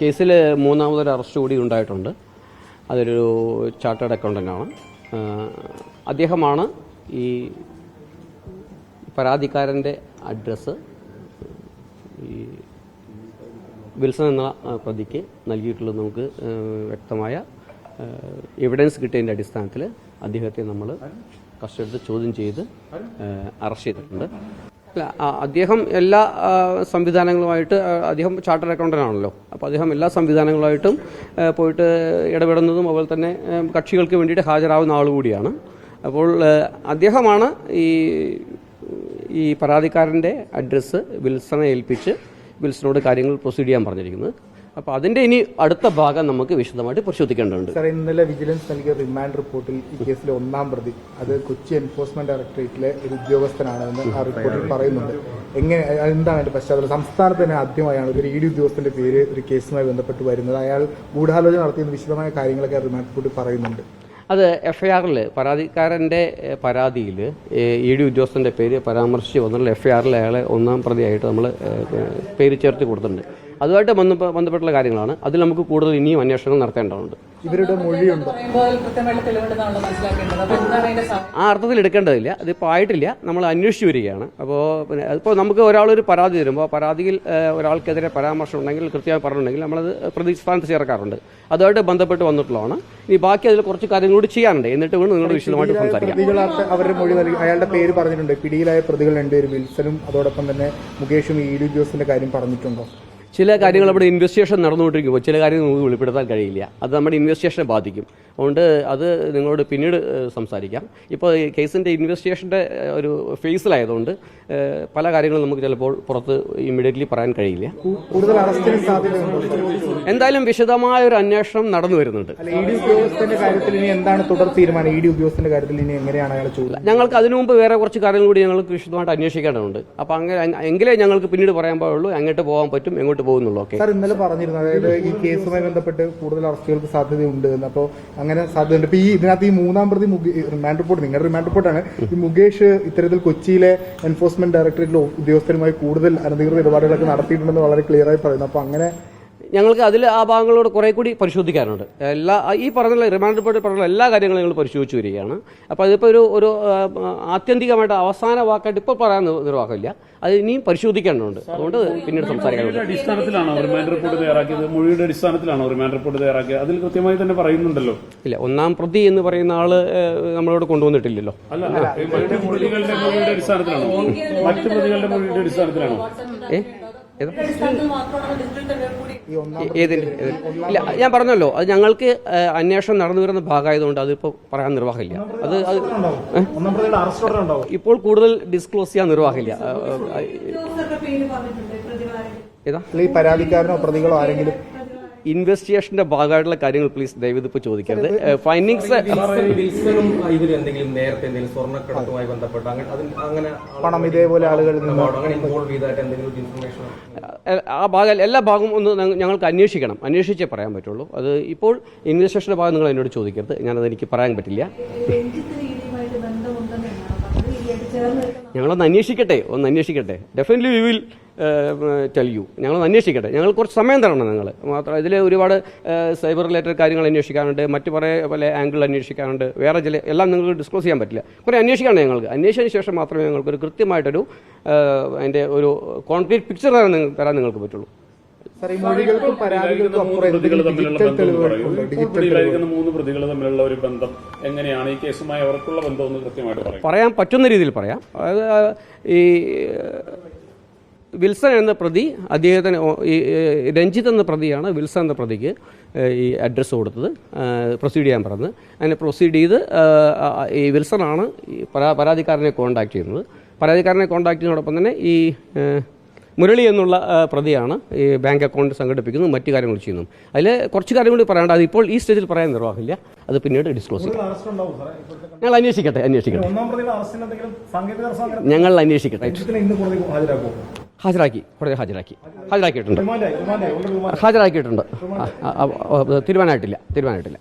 കേസിൽ മൂന്നാമതൊരു അറസ്റ്റ് കൂടി ഉണ്ടായിട്ടുണ്ട്. അതൊരു ചാർട്ടേഡ് അക്കൗണ്ടന്റാണ് അദ്ദേഹമാണ് ഈ പരാതിക്കാരന്റെ അഡ്രസ്സ് ഈ വിൽസൺ എന്ന പ്രതിക്ക് നൽകിയിട്ടുള്ളത് നമുക്ക് വ്യക്തമായ എവിഡൻസ് കിട്ടിയതിന്റെ അടിസ്ഥാനത്തിൽ അദ്ദേഹത്തെ നമ്മൾ കസ്റ്റഡിയിൽ ചോദ്യം ചെയ്ത് അറസ്റ്റ് ചെയ്തിട്ടുണ്ട്. അദ്ദേഹം എല്ലാ സംവിധാനങ്ങളുമായിട്ട് അദ്ദേഹം ചാർട്ടർ അക്കൗണ്ടന്റ് ആണല്ലോ. അപ്പോൾ അദ്ദേഹം എല്ലാ സംവിധാനങ്ങളുമായിട്ടും പോയിട്ട് ഇടപെടുന്നതും അതുപോലെ തന്നെ കക്ഷികൾക്ക് വേണ്ടിയിട്ട് ഹാജരാവുന്ന ആൾ കൂടിയാണ്. അപ്പോൾ അദ്ദേഹമാണ് ഈ ഈ പരാതിക്കാരന്റെ അഡ്രസ്സ് വിൽസണെ ഏൽപ്പിച്ച് വിൽസണോട് കാര്യങ്ങൾ പ്രൊസീഡ് ചെയ്യാൻ പറഞ്ഞിരിക്കുന്നത്. അപ്പോൾ അതിന്റെ ഇനി അടുത്ത ഭാഗം നമുക്ക് വിശദമായിട്ട് പരിശോധിക്കേണ്ടതുണ്ട്. സാർ ഇന്നലെ വിജിലൻസ് നൽകിയ റിമാൻഡ് റിപ്പോർട്ടിൽ ഈ കേസിലെ ഒന്നാം പ്രതി അത് കൊച്ചി എൻഫോഴ്സ്മെന്റ് ഡയറക്ടറേറ്റിലെ ഒരു ഉദ്യോഗസ്ഥനാണെന്ന് ആ റിപ്പോർട്ടിൽ പറയുന്നുണ്ട്. എങ്ങനെ എന്താണ് അതിന്റെ പശ്ചാത്തലം? സംസ്ഥാനത്ത് തന്നെ ആദ്യമായാണ് ഒരു ഇ ഡി ഉദ്യോഗസ്ഥന്റെ പേര് ഒരു കേസുമായി ബന്ധപ്പെട്ട് വരുന്നത്. അയാൾ ഗൂഢാലോചന നടത്തിയെന്ന് വിശദമായ കാര്യങ്ങളൊക്കെ റിമാൻഡ് റിപ്പോർട്ടിൽ പറയുന്നുണ്ട്. അത് എഫ് ഐ ആറിൽ പരാതിക്കാരന്റെ പരാതിയിൽ ഇ ഡി ഉദ്യോഗസ്ഥന്റെ പേര് പരാമർശിച്ച് വന്നുള്ള എഫ് ഐ ആറിൽ അയാളെ ഒന്നാം പ്രതിയായിട്ട് നമ്മൾ പേര് ചേർത്ത് കൊടുത്തിട്ടുണ്ട്. അതുമായിട്ട് ബന്ധപ്പെ- ബന്ധപ്പെട്ടുള്ള കാര്യങ്ങളാണ്. അതിൽ നമുക്ക് കൂടുതൽ ഇനിയും അന്വേഷണം നടത്തേണ്ടതുണ്ട്. ഇവരുടെ മൊഴിയുണ്ട്? ആ അർത്ഥത്തിൽ എടുക്കേണ്ടതില്ല. അതിപ്പോൾ ആയിട്ടില്ല. നമ്മൾ അന്വേഷിച്ചു വരികയാണ്. അപ്പോൾ പിന്നെ അതിപ്പോൾ നമുക്ക് ഒരാളൊരു പരാതി തരുമ്പോൾ ആ പരാതിയിൽ ഒരാൾക്കെതിരെ പരാമർശം ഉണ്ടെങ്കിൽ കൃത്യമായി പറഞ്ഞിട്ടുണ്ടെങ്കിൽ നമ്മളത് പ്രതിസ്ഥാനത്ത് ചേർക്കാറുണ്ട്. അതുമായിട്ട് ബന്ധപ്പെട്ട് വന്നിട്ടുള്ളതാണ്. ഇനി ബാക്കി അതിൽ കുറച്ച് കാര്യങ്ങൾ കൂടി ചെയ്യാനുണ്ട്. എന്നിട്ട് വേണം നിങ്ങളുടെ വിശദമായിട്ട് സംസാരിക്കാം. അവരുടെ മൊഴി നൽകി അയാളുടെ പേര് പറഞ്ഞിട്ടുണ്ട്. പിടിയിലായ പ്രതികൾ രണ്ടുപേരും. വിൽസനും അതോടൊപ്പം തന്നെ മുകേഷും ഇ ഡി ഉദ്യോഗസ്ഥന്റെ കാര്യം പറഞ്ഞിട്ടുണ്ടോ? ചില കാര്യങ്ങൾ അവിടെ ഇൻവെസ്റ്റിഗേഷൻ നടന്നുകൊണ്ടിരിക്കുമ്പോൾ ചില കാര്യങ്ങൾ നമുക്ക് വെളിപ്പെടുത്താൻ കഴിയില്ല. അത് നമ്മുടെ ഇൻവെസ്റ്റിഗേഷനെ ബാധിക്കും. അതുകൊണ്ട് അത് നിങ്ങളോട് പിന്നീട് സംസാരിക്കാം. ഇപ്പോൾ ഈ കേസിന്റെ ഇൻവെസ്റ്റിഗേഷന്റെ ഒരു ഫേസിലായതുകൊണ്ട് പല കാര്യങ്ങളും നമുക്ക് ചിലപ്പോൾ പുറത്ത് ഇമ്മീഡിയറ്റ്ലി പറയാൻ കഴിയില്ല. എന്തായാലും വിശദമായ ഒരു അന്വേഷണം നടന്നു വരുന്നുണ്ട്. ഞങ്ങൾക്ക് അതിനു മുമ്പ് വേറെ കുറച്ച് കാര്യങ്ങൾ കൂടി ഞങ്ങൾക്ക് വിശദമായിട്ട് അന്വേഷിക്കേണ്ടതുണ്ട്. അപ്പോൾ അങ്ങനെ എങ്കിലേ ഞങ്ങൾക്ക് പിന്നീട് പറയാൻ പാടുള്ളൂ. അങ്ങോട്ട് പോകാൻ പറ്റും എങ്ങോട്ട് പോകുന്നുള്ളൂ ഓക്കെ. സാർ ഇന്നലെ പറഞ്ഞിരുന്നു അതായത് ഈ കേസുമായി ബന്ധപ്പെട്ട് കൂടുതൽ അറസ്റ്റുകൾക്ക് സാധ്യതയുണ്ട് എന്ന്. അപ്പോൾ അങ്ങനെ സാധ്യതയുണ്ട്. ഇപ്പൊ ഈ ഇതിനകത്ത് ഈ മൂന്നാം പ്രതി റിമാൻഡ് റിപ്പോർട്ട് നിങ്ങളുടെ റിമാൻഡ് റിപ്പോർട്ടാണ് ഈ മുകേഷ് ഇത്തരത്തിൽ കൊച്ചിയിലെ എൻഫോഴ്സ്മെന്റ് ഡയറക്ടറേറ്റിലെ ഉദ്യോഗസ്ഥരുമായി കൂടുതൽ അനധികൃത ഇടപാടുകളൊക്കെ നടത്തിയിട്ടുണ്ടെന്ന് വളരെ ക്ലിയർ ആയി പറയുന്നു. അപ്പൊ അങ്ങനെ ഞങ്ങൾക്ക് അതിൽ ആ ഭാഗങ്ങളോട് കുറേ കൂടി പരിശോധിക്കാനുണ്ട്. എല്ലാ ഈ പറഞ്ഞ റിമാൻഡ് റിപ്പോർട്ടിൽ പറഞ്ഞ എല്ലാ കാര്യങ്ങളും ഞങ്ങൾ പരിശോധിച്ച് വരികയാണ്. അപ്പോൾ അതിപ്പോൾ ഒരു ഒരു ആത്യന്തികമായിട്ട് അവസാന വാക്കായിട്ട് ഇപ്പോൾ പറയാൻ നിർ- നിർവാഹമില്ല. അത് ഇനിയും പരിശോധിക്കേണ്ടതുണ്ട് അതുകൊണ്ട് പിന്നീട് സംസാരിക്കാനുണ്ട് അടിസ്ഥാനത്തിലാണോ റിമാൻഡ് റിപ്പോർട്ട് തയ്യാറാക്കിയത്? മൊഴിയുടെ അടിസ്ഥാനത്തിലാണോ റിമാൻഡ് റിപ്പോർട്ട് തയ്യാറാക്കിയത്? അതിൽ കൃത്യമായി തന്നെ പറയുന്നുണ്ടല്ലോ. ഇല്ല ഒന്നാം പ്രതി എന്ന് പറയുന്ന ആൾ നമ്മളോട് കൊണ്ടുവന്നിട്ടില്ലല്ലോ. അല്ല ഈ മറ്റ് പ്രതികളുടെ മൊഴിയുടെ അടിസ്ഥാനത്തിലാണോ? മറ്റു പ്രതികളുടെ മൊഴിയുടെ അടിസ്ഥാനത്തിലാണോ? ഏ? ഏതിന്? ഇല്ല ഞാൻ പറഞ്ഞല്ലോ അത് ഞങ്ങൾക്ക് അന്വേഷണം നടന്നു വരുന്ന ഭാഗമായതുകൊണ്ട് അതിപ്പോ പറയാൻ നിർവാഹമില്ല. അത് അത് ഇപ്പോൾ കൂടുതൽ ഡിസ്ക്ലോസ് ചെയ്യാൻ നിർവാഹമില്ല. ഏതാ? ഈ പരാതിക്കാരനോ പ്രതികളോ ആരെങ്കിലും ഇൻവെസ്റ്റിഗേഷന്റെ ഭാഗമായിട്ടുള്ള കാര്യങ്ങൾ പ്ലീസ് ദയവ് ഇപ്പൊ ചോദിക്കരുത്. ഫൈൻഡിങ്സ് വിൽസനും ഇതിൽ എന്തെങ്കിലും നേരത്തെ എന്തെങ്കിലും സ്വർണക്കടത്തുമായി ബന്ധപ്പെട്ട് അങ്ങനെ അതിൽ പണം ഇതേപോലെ ആളുകളിൽ നിന്ന് ഇൻവോൾവ് ചെയ്തായിട്ട് എന്തെങ്കിലും ഇൻഫർമേഷൻ ആ ഭാഗം എല്ലാ ഭാഗവും ഒന്ന് ഞങ്ങൾക്ക് അന്വേഷിക്കണം. അന്വേഷിച്ചേ പറയാൻ പറ്റുള്ളൂ. അത് ഇപ്പോൾ ഇൻവെസ്റ്റിഗേഷന്റെ ഭാഗം നിങ്ങൾ എന്നോട് ചോദിക്കരുത്. ഞാനത് എനിക്ക് പറയാൻ പറ്റില്ല. ഞങ്ങളൊന്ന് അന്വേഷിക്കട്ടെ ഒന്ന് അന്വേഷിക്കട്ടെ. Definitely we will tell you ഞങ്ങളൊന്ന് അന്വേഷിക്കട്ടെ. ഞങ്ങൾ കുറച്ച് സമയം തരണം നിങ്ങൾ മാത്രം ഇതിൽ ഒരുപാട് സൈബർ റിലേറ്റഡ് കാര്യങ്ങൾ അന്വേഷിക്കാനുണ്ട് മറ്റു പല പല ആംഗിൾ അന്വേഷിക്കാനുണ്ട്. വേറെ ചില എല്ലാം നിങ്ങൾക്ക് ഡിസ്ക്ലോസ് ചെയ്യാൻ പറ്റില്ല. കുറേ അന്വേഷിക്കണം ഞങ്ങൾക്ക്. അന്വേഷിച്ചതിന് ശേഷം മാത്രമേ ഞങ്ങൾക്കൊരു കൃത്യമായിട്ടൊരു ഏഹ്, അതിന്റെ ഒരു കോൺക്രീറ്റ് പിക്ചർ തരാൻ നിങ്ങൾക്ക് പറ്റുള്ളൂ. മൊഴികൾക്കും പരാതികൾക്കും പ്രതികൾ തമ്മിലുള്ള ബന്ധം മൂന്ന് പ്രതികൾ തമ്മിലുള്ള ഒരു ബന്ധം എങ്ങനെയാണ് ഈ കേസുമായി അവർക്കുള്ള ബന്ധം എന്ന് കൃത്യമായിട്ട് പറയാം. പറയാൻ പറ്റുന്ന രീതിയിൽ പറയാം. അതായത് ഈ വിൽസൺ എന്ന പ്രതി അദ്ദേഹത്തിന് ഈ രഞ്ജിത്ത് എന്ന പ്രതിയാണ് വിൽസൺ എന്ന പ്രതിക്ക് ഈ അഡ്രസ്സ് കൊടുത്തത് പ്രൊസീഡ് ചെയ്യാൻ പറഞ്ഞത്. അതിനെ പ്രൊസീഡ് ചെയ്ത് ഈ വിൽസണാണ് ഈ പരാതിക്കാരനെ കോൺടാക്ട് ചെയ്യുന്നത്. പരാതിക്കാരനെ കോൺടാക്ട് ചെയ്യുന്നതോടൊപ്പം തന്നെ ഈ മുരളി എന്നുള്ള പ്രതിയാണ് ഈ ബാങ്ക് അക്കൗണ്ട് സംഘടിപ്പിക്കുന്നു മറ്റു കാര്യങ്ങൾ ചെയ്യുന്നു. അതിൽ കുറച്ച് കാര്യം കൂടി പറയാണ്ട് അത് ഇപ്പോൾ ഈ സ്റ്റേജിൽ പറയാൻ നിർവാഹമില്ല. അത് പിന്നീട് ഡിസ്ക്ലോസ് ചെയ്യും. ഞങ്ങൾ അന്വേഷിക്കട്ടെ അന്വേഷിക്കട്ടെ. ഞങ്ങൾ അന്വേഷിക്കട്ടെ. ഹാജരാക്കും. കോടതി ഹാജരാക്കി. ഹാജരാക്കിയിട്ടുണ്ട്. ഹാജരാക്കിയിട്ടുണ്ട്. തീരുമാനമായിട്ടില്ല. തീരുമാനമായിട്ടില്ല.